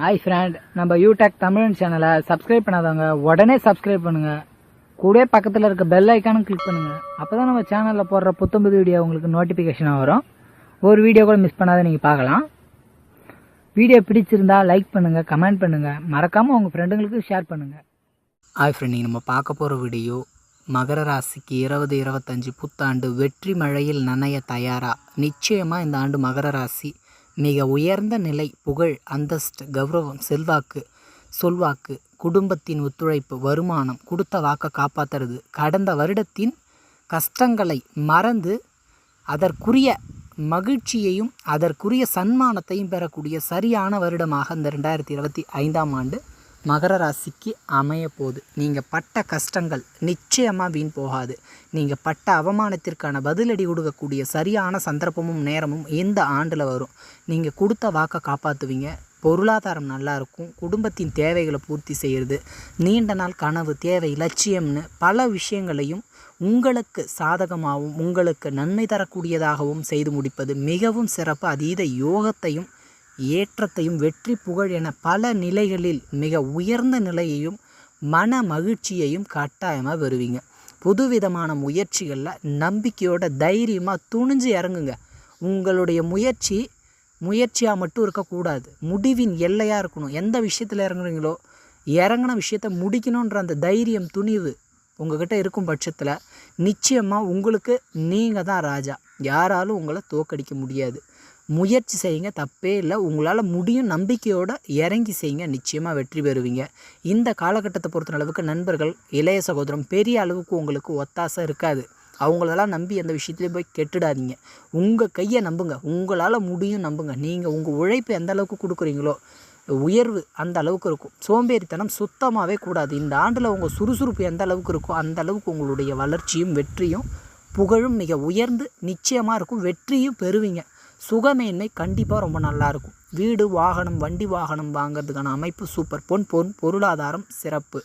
Hi friend நம்ம யூடெக் தமிழ் சேனலை subscribe பண்ணாதவங்க உடனே சப்ஸ்கிரைப் பண்ணுங்க. கூட பக்கத்தில் இருக்க பெல் ஐக்கானும் கிளிக் பண்ணுங்க. அப்பதான் நம்ம சேனலில் போடுற புத்தம்புது வீடியோ உங்களுக்கு நோட்டிஃபிகேஷனாக வரும். ஒரு வீடியோ கூட மிஸ் பண்ணாத நீங்கள் பார்க்கலாம். வீடியோ பிடிச்சிருந்தா லைக் பண்ணுங்க கமெண்ட் பண்ணுங்க. மறக்காம உங்க ஃப்ரெண்டுங்களுக்கு ஷேர் பண்ணுங்க. ஹாய் ஃப்ரெண்ட் நீங்கள் நம்ம பார்க்க போகிற வீடியோ மகர ராசிக்கு இருபது இருபத்தஞ்சி புத்தாண்டு வெற்றி மழையில் நனைய தயாரா? நிச்சயமாக இந்த ஆண்டு மகர ராசி மிக உயர்ந்த நிலை புகழ் அந்தஸ்து கௌரவம் செல்வாக்கு சொல்வாக்கு குடும்பத்தின் ஒத்துழைப்பு வருமானம் கொடுத்த வாக்கை காப்பாற்றுறது கடந்த வருடத்தின் கஷ்டங்களை மறந்து அதற்குரிய மகிழ்ச்சியையும் அதற்குரிய சன்மானத்தையும் பெறக்கூடிய சரியான வருடமாக இந்த ரெண்டாயிரத்தி இருபத்தி ஐந்தாம் ஆண்டு மகர ராசிக்கு அமைய போகுது. நீங்கள் பட்ட கஷ்டங்கள் நிச்சயமாக வீண் போகாது. நீங்கள் பட்ட அவமானத்திற்கான பதிலடி கொடுக்கக்கூடிய சரியான சந்தர்ப்பமும் நேரமும் இந்த ஆண்டில் வரும். நீங்கள் கொடுத்த வாக்கை காப்பாற்றுவீங்க பொருளாதாரம் நல்லா இருக்கும். குடும்பத்தின் தேவைகளை பூர்த்தி செய்கிறது நீண்ட நாள் கனவு தேவை லட்சியம்னு பல விஷயங்களையும் உங்களுக்கு சாதகமாகவும் உங்களுக்கு நன்மை தரக்கூடியதாகவும் செய்து முடிப்பது மிகவும் சிறப்பு. அதீத யோகத்தையும் ஏற்றத்தையும் வெற்றி புகழ் என பல நிலைகளில் மிக உயர்ந்த நிலையையும் மன மகிழ்ச்சியையும் கட்டாயமாக வருவீங்க புதுவிதமான முயற்சிகளில் நம்பிக்கையோட தைரியமாக துணிஞ்சு இறங்குங்க. உங்களுடைய முயற்சி முயற்சியாக மட்டும் இருக்கக்கூடாது. முடிவின் எல்லையாக இருக்கணும். எந்த விஷயத்தில் இறங்குறீங்களோ இறங்கின விஷயத்த முடிக்கணுன்ற அந்த தைரியம் துணிவு உங்ககிட்ட இருக்கும் பட்சத்தில் நிச்சயமாக உங்களுக்கு நீங்கள் தான் ராஜா. யாராலும் உங்களை தோக்கடிக்க முடியாது. முயற்சி செய்யுங்க தப்பே இல்லை. உங்களால் முடியும் நம்பிக்கையோடு இறங்கி செய்யுங்க நிச்சயமாக வெற்றி பெறுவீங்க. இந்த காலகட்டத்தை பொறுத்த அளவுக்கு நண்பர்கள் இளைய சகோதரம் பெரிய அளவுக்கு உங்களுக்கு ஒத்தாசை இருக்காது. அவங்களெல்லாம் நம்பி அந்த விஷயத்துலேயும் போய் கெட்டுடாதீங்க. உங்கள் கையை நம்புங்க. உங்களால் முடியும் நம்புங்க. நீங்கள் உங்கள் உழைப்பு எந்த அளவுக்கு கொடுக்குறீங்களோ உயர்வு அந்த அளவுக்கு இருக்கும். சோம்பேறித்தனம் சுத்தமாகவே கூடாது. இந்த ஆண்டில் உங்கள் சுறுசுறுப்பு எந்த அளவுக்கு இருக்கோ அந்த அளவுக்கு உங்களுடைய வளர்ச்சியும் வெற்றியும் புகழும் மிக உயர்ந்து நிச்சயமாக இருக்கும். வெற்றியும் பெறுவீங்க. சுகமேன்மை கண்டிப்பாக ரொம்ப நல்லாயிருக்கும் வீடு வாகனம் வண்டி வாகனம் வாங்கிறதுக்கான அமைப்பு சூப்பர். பொன் பொன் பொருளாதாரம் சிறப்பு.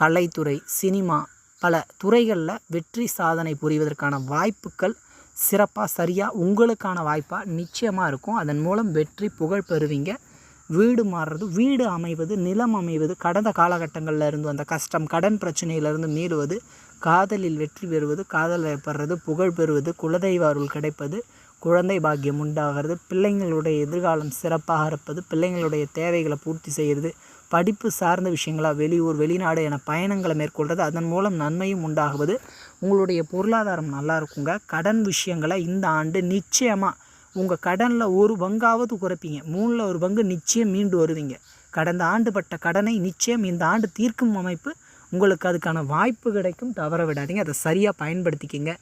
கலைத்துறை சினிமா பல துறைகளில் வெற்றி சாதனை புரிவதற்கான வாய்ப்புகள் சிறப்பாக சரியாக உங்களுக்கான வாய்ப்பாக நிச்சயமாக இருக்கும். அதன் மூலம் வெற்றி புகழ் பெறுவீங்க. வீடு மாறுறது வீடு அமைவது நிலம் அமைவது கடந்த காலகட்டங்களில் இருந்து அந்த கஷ்டம் கடன் பிரச்சனையிலிருந்து மீளுவது காதலில் வெற்றி பெறுவது காதல் ஏற்படுறது புகழ் பெறுவது குலதெய்வ அருள் கிடைப்பது குழந்தை பாக்கியம் உண்டாகிறது பிள்ளைங்களுடைய எதிர்காலம் சிறப்பாக இருப்பது பிள்ளைங்களுடைய தேவைகளை பூர்த்தி செய்கிறது படிப்பு சார்ந்த விஷயங்களாக வெளியூர் வெளிநாடு என பயணங்களை மேற்கொள்வது அதன் மூலம் நன்மையும் உண்டாகுவது. உங்களுடைய பொருளாதாரம் நல்லா இருக்குங்க. கடன் விஷயங்களை இந்த ஆண்டு நிச்சயமாக உங்கள் கடனில் ஒரு பங்காவது குறைப்பீங்க. மூணில் ஒரு பங்கு நிச்சயம் மீண்டு வருவீங்க. கடந்த ஆண்டு பட்ட கடனை நிச்சயம் இந்த ஆண்டு தீர்க்கும் அமைப்பு உங்களுக்கு அதுக்கான வாய்ப்பு கிடைக்கும். தவற விடாதீங்க. அதை சரியாக பயன்படுத்திக்கிங்க.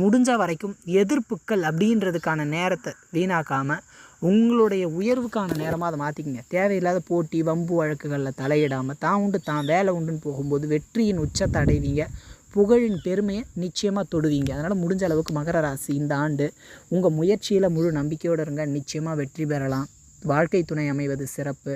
முடிஞ்ச வரைக்கும் எதிர்ப்புக்கள் அப்படின்றதுக்கான நேரத்தை வீணாக்காமல் உங்களுடைய உயர்வுக்கான நேரமாக அதை மாற்றிக்கிங்க தேவையில்லாத போட்டி வம்பு வழக்குகளில் தலையிடாமல் தான் உண்டு தான் வேலை உண்டுன்னு போகும்போது வெற்றியின் உச்சத்தை அடைவீங்க. புகழின் பெருமையை நிச்சயமாக தொடுவீங்க. அதனால் முடிஞ்ச அளவுக்கு மகர ராசி இந்த ஆண்டு உங்கள் முயற்சியில் முழு நம்பிக்கையோடு இருங்க. நிச்சயமாக வெற்றி பெறலாம். வாழ்க்கை துணை அமைவது சிறப்பு.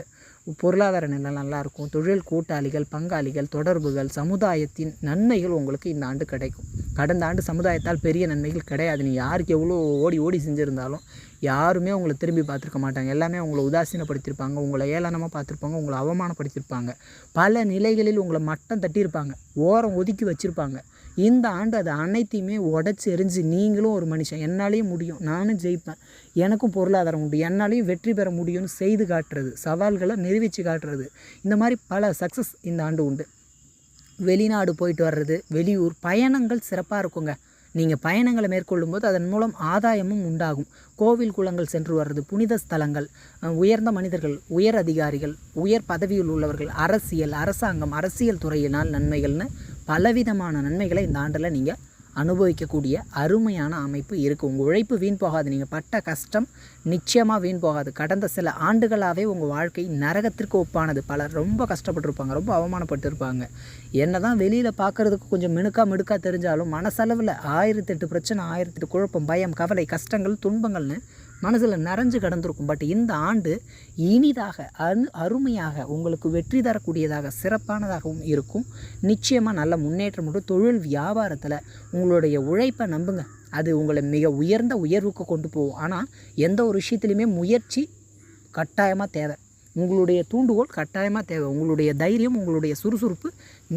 பொருளாதார நிலை நல்லாயிருக்கும். தொழில் கூட்டாளிகள் பங்காளிகள் தொடர்புகள் சமுதாயத்தின் நன்மைகள் உங்களுக்கு இந்த ஆண்டு கிடைக்கும். கடந்த ஆண்டு சமுதாயத்தால் பெரிய நன்மைகள் கிடையாது. நீ யாருக்கு எவ்வளோ ஓடி ஓடி செஞ்சுருந்தாலும் யாருமே உங்களை திரும்பி பார்த்துருக்க மாட்டாங்க. எல்லாமே உங்களை உதாசீனப்படுத்தியிருப்பாங்க. உங்களை ஏளனமாக பார்த்துருப்பாங்க. உங்களை அவமானப்படுத்தியிருப்பாங்க. பல நிலைகளில் உங்களை மட்டம் தட்டியிருப்பாங்க. ஓரம் ஒதுக்கி வச்சுருப்பாங்க. இந்த ஆண்டு அது அனைத்தையுமே உடச்சி எரிஞ்சு நீங்களும் ஒரு மனுஷன். என்னாலையும் முடியும். நானும் ஜெயிப்பேன். எனக்கும் பொருளாதாரம் உண்டு. என்னாலையும் வெற்றி பெற முடியும்னு செய்து காட்டுறது. சவால்களை நிரூபித்து காட்டுறது. இந்த மாதிரி பல சக்ஸஸ் இந்த ஆண்டு உண்டு. வெளிநாடு போயிட்டு வர்றது வெளியூர் பயணங்கள் சிறப்பாக இருக்குங்க. நீங்கள் பயணங்களை மேற்கொள்ளும்போது அதன் மூலம் ஆதாயமும் உண்டாகும். கோவில் குளங்கள் சென்று வர்றது புனித ஸ்தலங்கள் உயர்ந்த மனிதர்கள் உயர் அதிகாரிகள் உயர் பதவியில் உள்ளவர்கள் அரசியல் அரசாங்கம் அரசியல் துறையினால் நன்மைகள்னு பலவிதமான நன்மைகளை இந்த ஆண்டில் நீங்கள் அனுபவிக்கக்கூடிய அருமையான அமைப்பு இருக்குது உங்கள் உழைப்பு வீண் போகாது. நீங்கள் பட்ட கஷ்டம் நிச்சயமாக வீண் போகாது. கடந்த சில ஆண்டுகளாகவே உங்கள் வாழ்க்கை நரகத்திற்கு ஒப்பானது. பலர் ரொம்ப கஷ்டப்பட்டிருப்பாங்க. ரொம்ப அவமானப்பட்டிருப்பாங்க. என்ன தான் வெளியில் பார்க்குறதுக்கு கொஞ்சம் மினுக்கா மிடுக்கா தெரிஞ்சாலும் மனசளவில் ஆயிரத்தெட்டு பிரச்சனை ஆயிரத்தெட்டு குழப்பம் பயம் கவலை கஷ்டங்கள் துன்பங்கள்னு மனசில் நிறைஞ்சு கிடந்திருக்கும். பட் இந்த ஆண்டு இனிதாக அரு அருமையாக உங்களுக்கு வெற்றி தரக்கூடியதாக சிறப்பானதாகவும் இருக்கும். நிச்சயமாக நல்ல முன்னேற்றம் உண்டு. தொழில் வியாபாரத்தில் உங்களுடைய உழைப்பை நம்புங்க. அது உங்களை மிக உயர்ந்த உயர்வுக்கு கொண்டு போகும். ஆனால் எந்த ஒரு விஷயத்துலையுமே முயற்சி கட்டாயமாக தேவை. உங்களுடைய தூண்டுகோல் கட்டாயமாக தேவை. உங்களுடைய தைரியம் உங்களுடைய சுறுசுறுப்பு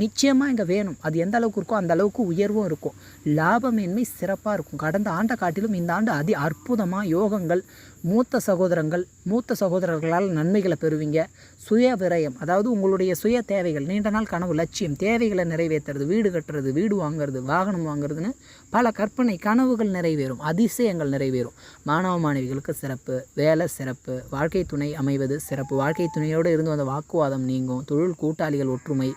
நிச்சயமாக இங்கே வேணும். அது எந்த அளவுக்கு இருக்கோ அந்த அளவுக்கு உயர்வும் இருக்கும். லாபமேன்மை சிறப்பாக இருக்கும். கடந்த ஆண்டை காட்டிலும் இந்த ஆண்டு அதி அற்புதமாக யோகங்கள் மூத்த சகோதரங்கள் மூத்த சகோதரர்களால் நன்மைகளை பெறுவீங்க. சுய விரயம் அதாவது உங்களுடைய சுய தேவைகள் நீண்ட நாள் கனவு லட்சியம் தேவைகளை நிறைவேற்றுறது வீடு கட்டுறது வீடு வாங்குறது வாகனம் வாங்குறதுன்னு பல கற்பனை கனவுகள் நிறைவேறும் அதிசயங்கள் நிறைவேறும். மாணவ மாணவிகளுக்கு சிறப்பு வேலை சிறப்பு வாழ்க்கை துணை அமைவது சிறப்பு. வாழ்க்கை துணையோடு இருந்து வந்த வாக்குவாதம் நீங்கும் தொழில் கூட்டாளிகள் ஒற்றுமை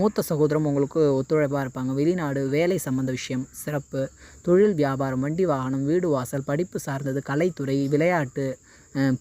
மூத்த சகோதரம் உங்களுக்கு ஒத்துழைப்பாக இருப்பாங்க. வெளிநாடு வேலை சம்பந்த விஷயம் சிறப்பு. தொழில் வியாபாரம் வண்டி வாகனம் வீடு வாசல் படிப்பு சார்ந்தது கலைத்துறை விளையாட்டு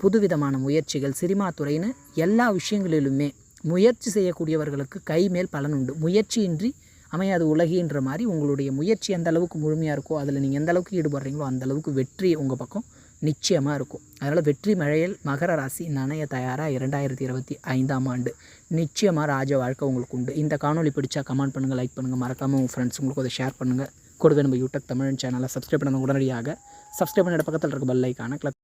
புதுவிதமான முயற்சிகள் சினிமா துறைன்னு எல்லா விஷயங்களிலுமே முயற்சி செய்யக்கூடியவர்களுக்கு கை மேல் பலன் உண்டு. முயற்சியின்றி அமையாது உலகின்ற மாதிரி உங்களுடைய முயற்சி எந்த அளவுக்கு முழுமையாக இருக்கோ அதில் நீங்கள் எந்த அளவுக்கு ஈடுபடுறீங்களோ அந்த அளவுக்கு வெற்றி உங்கள் பக்கம் நிச்சயமாக இருக்கும். அதனால் வெற்றி மழையில் மகர ராசி நனைய தயாராக இரண்டாயிரத்தி இருபத்தி ஐந்தாம் ஆண்டு. நிச்சயமாக ராஜ வாழ்க்கை உங்களுக்கு உண்டு. இந்த காணொளி பிடிச்சா கமெண்ட் பண்ணுங்கள் லைக் பண்ணுங்கள் மறக்காமல் உங்கள் ஃப்ரெண்ட்ஸ் உங்களுக்கு அதை ஷேர் பண்ணுங்கள் கூடவே நம்ம யூடியூப் தமிழ் சேனலை சப்ஸ்கிரைப் பண்ண உடனடியாக சப்ஸ்கிரைப் பண்ணிட பக்கத்தில் இருக்க பெல் ஐக்கான கிளப்